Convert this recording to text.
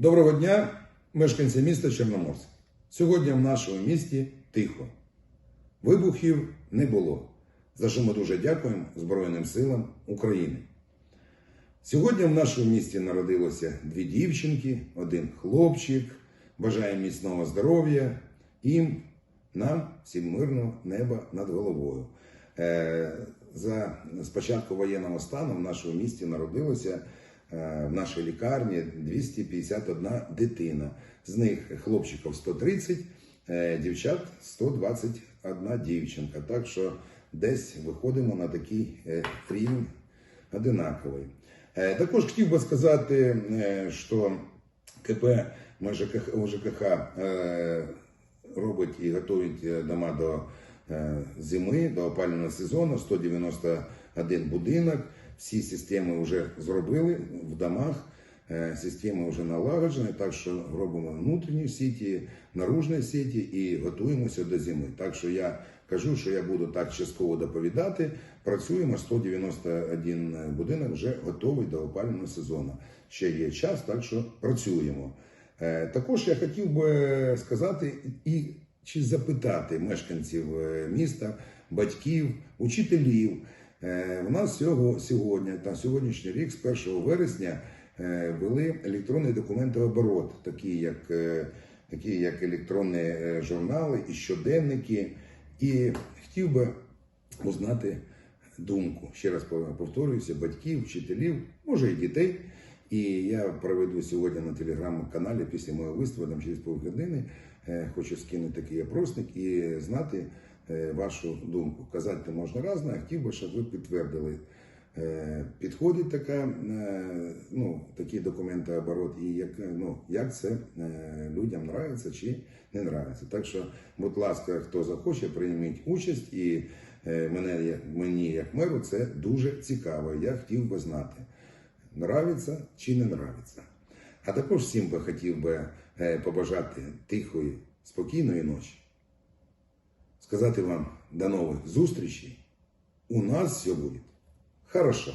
Доброго дня, мешканці міста Чорноморськ. Сьогодні в нашому місті тихо. Вибухів не було. За що ми дуже дякуємо Збройним силам України. Сьогодні в нашому місті народилося дві дівчинки, один хлопчик. Бажаємо міцного здоров'я їм, нам, всім мирного неба над головою. Е, За з початку воєнного стану в нашому місті народилося в нашій лікарні 251 дитина. З них хлопчиків 130, е, дівчат 121 дівчинка. Так що десь виходимо на такий е, рівень одинаковий. Е, Також хотів би сказати, е, що КП е, робить і готують е, дома до е, зими, до опалювального сезону, 191 будинок. Всі системи вже зробили в домах. Е, Система вже налагоджена, так що робимо внутрішні сіті, наружні сіті і готуємося до зими. Так що я кажу, що я буду так частково доповідати. Працюємо 191 будинок вже готовий до опалювального сезону. Ще є час, так що працюємо. Е, Також я хотів би сказати і чи запитати мешканців е, міста, батьків, учителів. Е, У нас сього- сьогодні, та сьогоднішній рік, з 1 вересня, е, ввели електронний документооборот, такі як, е, такі як електронні е, журнали і щоденники. І хотів би узнати думку. Ще раз повторююся, батьків, вчителів, може і дітей. І я проведу сьогодні на телеграм-каналі після моєго виступу, там через півгодини, е, хочу скинути такий опросник і знати е, вашу думку. Казати можна разне, а хотів би, щоб ви підтвердили. Е, Підходить така, е, ну, такий документооборот, і як, е, ну, як це е, людям нравиться чи не нравиться. Так що, будь ласка, хто захоче, прийміть участь, і е, мене, мені, як меру, це дуже цікаво. Я хотів би знати, нравиться чи не нравиться. А також всім би хотів би е, побажати тихої, спокійної ночі. Сказати вам до нових зустрічей. У нас все буде хорошо.